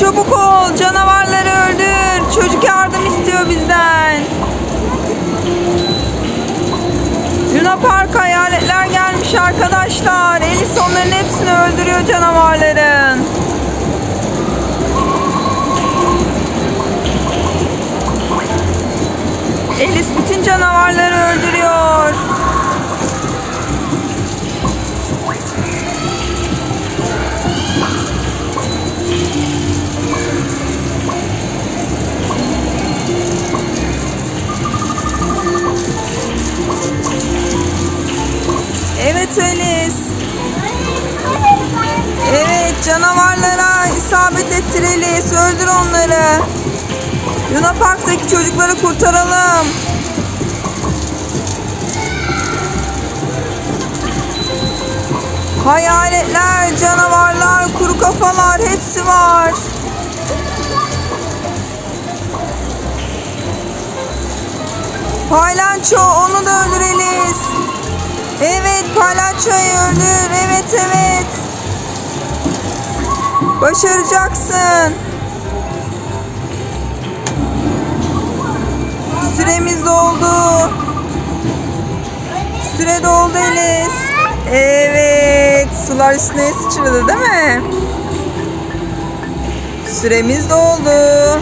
Çabuk ol. Canavarları öldür. Çocuk yardım istiyor bizden. Luna Park hayaletler gelmiş arkadaşlar. Elis onların hepsini öldürüyor canavarların. Evet Elis. Evet canavarlara isabet Elis. Öldür onları. Luna Park'taki çocukları kurtaralım. Hayaletler, canavarlar, kuru kafalar hepsi var. Paylanço onu da öldür Elis. Evet palyaçoyu öldür. Evet evet. Başaracaksın. Süremiz doldu. Süre doldu Elis. Evet. Sular üstüne sıçradı değil mi? Süremiz doldu.